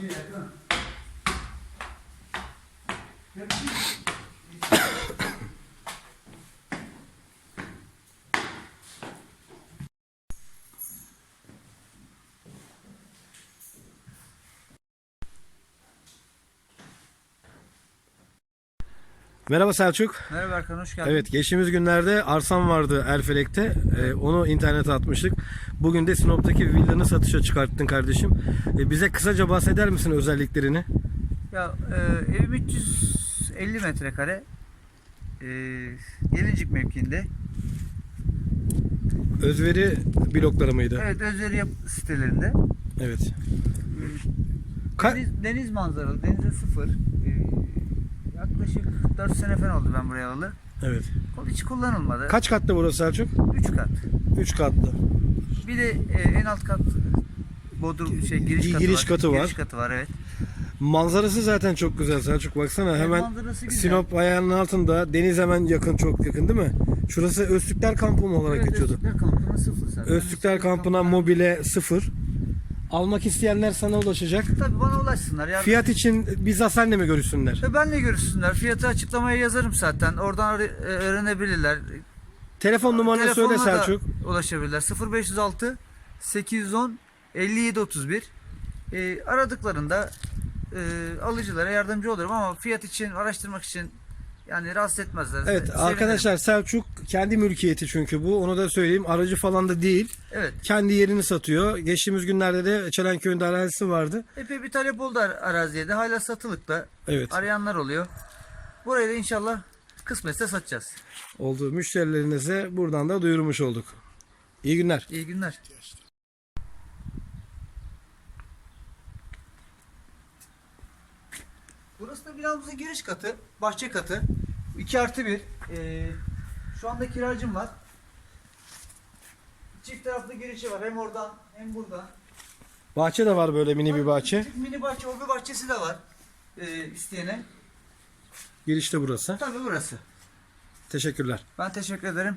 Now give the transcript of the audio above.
şey yakın. Hepsi. Merhaba Selçuk. Merhaba Erkan hoş geldin. Evet geçtiğimiz günlerde arsam vardı Erfelek'te. Ee, onu internete atmıştık. Bugün de Sinop'taki villanı satışa çıkarttın kardeşim. Ee, bize kısaca bahseder misin özelliklerini? Ya e, evim 350 metrekare. E, Gelincik mevkiinde. Özveri blokları mıydı? Evet Özveri Yapı sitelerinde. Evet. Ka- Deniz, deniz manzaralı, denize sıfır. Yaklaşık 4 sene falan oldu ben buraya alalı. evet. Hiç kullanılmadı. Kaç katlı burası Selçuk? 3 kat. 3 katlı. Bir de e, en alt kat bodrum şey giriş Gi- katı giriş var. katı var. Giriş katı var evet. Manzarası zaten çok güzel Selçuk. Baksana Evet, hemen. Sinop ayağının altında. Deniz hemen yakın, çok yakın değil mi? Şurası Öztürkler Kampı mı olarak Evet, geçiyordu? Öztürkler kampına sıfır zaten. Öztürkler Kampı'na mobile sıfır. Almak isteyenler sana ulaşacak. Tabii bana ulaşsınlar. Ya. Fiyat için bizzat senle mi görüşsünler? Ve benle görüşsünler. Fiyatı açıklamaya yazarım zaten. Oradan öğre- e, öğrenebilirler. Telefon numaranı söyle Telefonla da Selçuk. ulaşabilirler. 0506 810 57 31. E, aradıklarında e, alıcılara yardımcı olurum ama fiyat için araştırmak için yani rahatsız etmezler. Evet Sevinirim. arkadaşlar Selçuk kendi mülkiyeti çünkü bu. Onu da söyleyeyim. Aracı falan da değil. Evet. Kendi yerini satıyor. Geçtiğimiz günlerde de Çelenköy'ünde arazisi vardı. Epey bir talep oldu ar- araziye de. Hala satılıkta. Evet. Arayanlar oluyor. Burayı da inşallah kısmetse satacağız. Olduğu müşterilerinize buradan da duyurmuş olduk. İyi günler. İyi günler. Burası da binamızın giriş katı, bahçe katı. 2 artı 1. Ee, şu anda kiracım var. Çift taraflı girişi var. Hem oradan hem buradan. Bahçe de var böyle mini bir bahçe. Küçük mini bahçe, hobi bahçesi de var. Ee, isteyene. Girişte burası. Tabii burası. Teşekkürler. Ben teşekkür ederim.